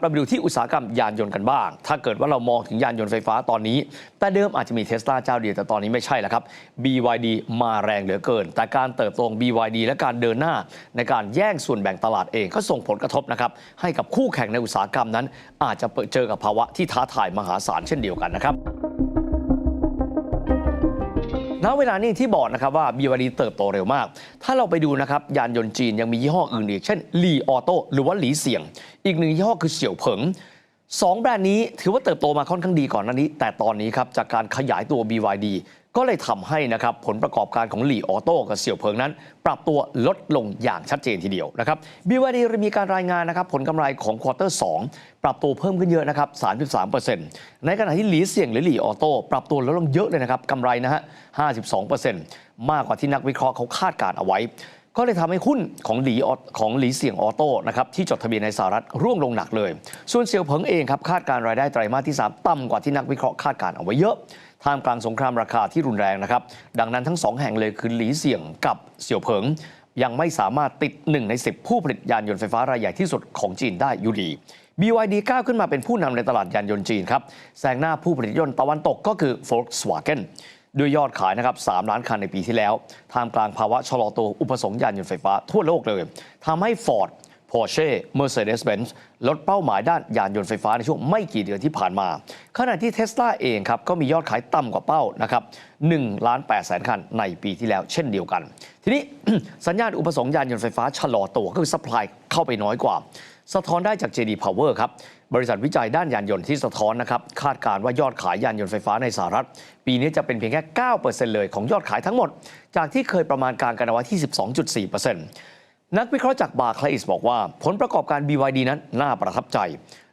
เราไปดูที่อุตสาหกรรมยานยนต์กันบ้าง ถ้าเกิดว่าเรามองถึงยานยนต์ไฟฟ้าตอนนี้ แต่เดิมอาจจะมีเทสลาเจ้าเดียวแต่ตอนนี้ไม่ใช่แล้วครับ BYD มาแรงเหลือเกิน แต่การเติบโตของ BYD และการเดินหน้า ในการแย่งส่วนแบ่งตลาดเองก็ส่งผลกระทบนะครับให้กับคู่แข่งในอุตสาหกรรมนั้น อาจจะเจอกับภาวะที่ท้าทายมหาศาลเช่นเดียวกันนะครับ ณเวลานี้ที่บอกนะครับว่า BYD เติบโตเร็วมาก ถ้าเราไปดูนะครับยานยนต์จีนยังมียี่ห้ออื่นอีก เช่นลีออโต้หรือว่าหลีเสียง อีกหนึ่งยี่ห้อคือเสี่ยวเผิงสองแบรนด์นี้ถือว่าเติบโตมาค่อนข้างดีก่อนหน้านี้ แต่ตอนนี้ครับจากการขยายตัว BYD ก็เลยทำให้นะครับผลประกอบการของหลีออโต้กับเสี่ยวเผิงนั้น ปรับตัวลดลงอย่างชัดเจนทีเดียวนะครับ BYD มีการรายงานนะครับผลกำไรของควอเตอร์2ปรับตัวเพิ่มขึ้นเยอะนะครับ 33%ในขณะที่หลีเสี่ยงหรือหลีออโต้ปรับตัวลดลงเยอะเลยนะครับกำไรนะฮะ 52%มากกว่าที่นักวิเคราะห์เขาคาดการเอาไว้ก็เลยทำให้หุ้นของหลีออของหลีเสี่ยงออโต้นะครับที่จดทะเบียนในสหรัฐร่วงลงหนักเลย ส่วนเซียวเผิงเองครับคาดการรายได้ไตรมาสที่ 3 ต่ำกว่าที่นักวิเคราะห์คาดการเอาไว้เยอะ ท่ามกลางสงครามราคาที่รุนแรงนะครับ ดังนั้นทั้งสองแห่งเลยคือหลีเสี่ยงกับเสี่ยวเผิง ยังไม่สามารถติด 1 ใน 10 ผู้ผลิตยานยนต์ไฟฟ้ารายใหญ่ที่สุดของจีนได้อยู่ดี BYD ก้าวขึ้นมาเป็นผู้นำในตลาดยานยนต์จีนครับแซงหน้าผู้ผลิตยนต์ตะวันตกก็คือ Volkswagen ด้วยยอดขายนะครับ 3 ล้านคันในปีที่แล้ว ท่ามกลางภาวะชะลอตัวอุปสงค์ยานยนต์ไฟฟ้าทั่วโลกเลย ทำให้ Ford Porsche Mercedes-Benz ลดเป้าหมายด้านยานยนต์ไฟฟ้าในช่วงไม่กี่เดือนที่ผ่านมา ขณะที่ Tesla เองครับก็มียอดขายต่ำกว่าเป้านะครับ1ล้าน8แสนคันในปีที่แล้วเช่นเดียวกัน ทีนี้สัญญาณอุปสงค์ยานยนต์ไฟฟ้าชะลอตัวก็คือ supply เข้าไปน้อยกว่า สะท้อนได้จาก JD Power ครับบริษัทวิจัยด้านยานยนต์ที่สะท้อนนะครับคาดการว่ายอดขายยานยนต์ไฟฟ้าในสหรัฐ ปีนี้จะเป็นเพียงแค่ 9%เลยของยอดขายทั้งหมด จากที่เคยประมาณการกันเอาไว้ที่ 12.4% นักวิเคราะห์จากบาร์คลาสบอกว่า ผลประกอบการ BYD นั้นน่าประทับใจ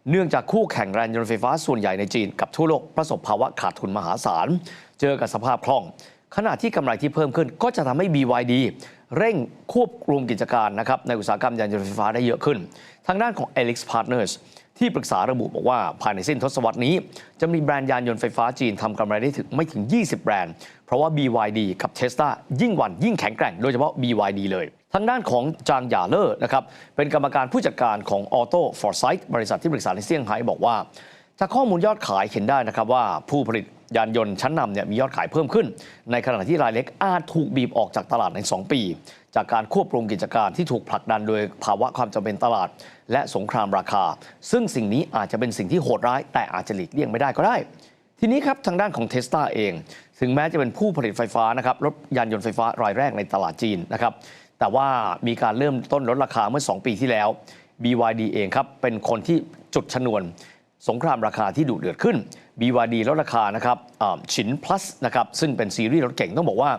เนื่องจากคู่แข่งแรงยนต์ไฟฟ้าส่วนใหญ่ในจีนกับทั่วโลกประสบภาวะขาดทุนมหาศาล เจอกับสภาพคล่อง ขณะที่กำไรที่เพิ่มขึ้นก็จะทำให้ BYD เร่งควบรวมกิจการนะครับในอุตสาหกรรมยานยนต์ไฟฟ้าได้เยอะขึ้น ทางด้านของ Alex Partners ที่ปรึกษาระบุบอกว่าภายในสิ้นทศวรรษนี้ จะมีแบรนด์ยานยนต์ไฟฟ้าจีนทำกำไรได้ถึงไม่ถึง 20 แบรนด์ เพราะว่า BYD กับ Tesla ยิ่งวันยิ่งแข็งแกร่งโดยเฉพาะ BYD เลย ทางด้านของจางหยาเลอร์นะครับเป็นกรรมการผู้จัดการของ Auto For Sight บริษัทที่ปรึกษาในเซี่ยงไฮ้บอกว่า จากข้อมูลยอดขายเห็นได้นะครับว่าผู้ผลิตยานยนต์ชั้นนำเนี่ยมียอดขายเพิ่มขึ้น ในขณะที่รายเล็กอาจถูกบีบออกจากตลาดใน 2 ปี จากการควบรวมกิจการที่ถูกผลักดันโดยภาวะความจำเป็นตลาด และสงครามราคา ซึ่งสิ่งนี้อาจจะเป็นสิ่งที่โหดร้าย แต่อาจจะหลีกเลี่ยงไม่ได้ก็ได้ ทีนี้ครับทางด้านของเทสลาเอง ถึงแม้จะเป็นผู้ผลิตไฟฟ้านะครับรถยานยนต์ไฟฟ้ารายแรกในตลาดจีนนะครับแต่ว่ามีการเริ่มต้นลดราคาเมื่อ 2 ปีที่แล้ว BYD เองครับเป็นคนที่จุดชนวน สงครามราคาที่ดุเดือดขึ้น BYD ลดราคานะครับอ่าฉิน plus นะครับซึ่งเป็นซีรีส์รถเก่งต้องบอกว่า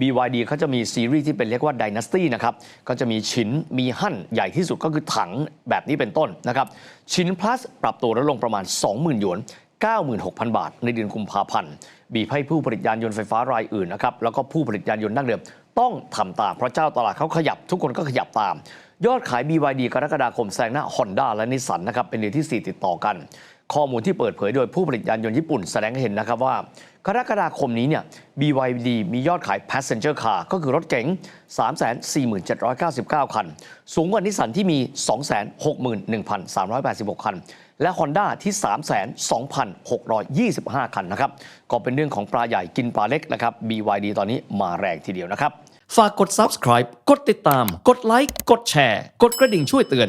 BYD เขาจะมีซีรีส์ที่เป็นเรียกว่า Dynasty นะครับก็จะมีฉินมีหั่นใหญ่ที่สุดก็คือถังแบบนี้เป็นต้นนะครับฉิน plus ปรับตัวลดลงประมาณ 20,000 หยวน 96,000 บาท ในเดือนกุมภาพันธ์บีบให้ผู้ผลิตยานยนต์ไฟฟ้ารายอื่นนะครับแล้วก็ผู้ผลิตยานยนต์ดั้งเดิมต้องทำตามเพราะเจ้าตลาดเขาขยับทุกคนก็ขยับตาม ยอดขาย BYD กรกฎาคมแซงหน้า Honda และนิสสันนะครับเป็นเดือนที่ 4 ติดต่อกัน ข้อมูลที่เปิดเผยโดยผู้ผลิตยานยนต์ญี่ปุ่นแสดงให้เห็นนะครับว่ากรกฎาคมนี้เนี่ย BYD มียอดขาย passenger car ก็คือรถเก๋ง 34799 คัน สูงกว่านิสสันที่มี 261,386 คัน และ Honda ที่302,625 คันนะครับ ก็เป็นเรื่องของปลาใหญ่กินปลาเล็กนะครับ BYD ตอนนี้มาแรงทีเดียวนะครับ ฝากกด subscribe กดติดตาม กดไลค์ กดแชร์ กดกระดิ่งช่วยเตือน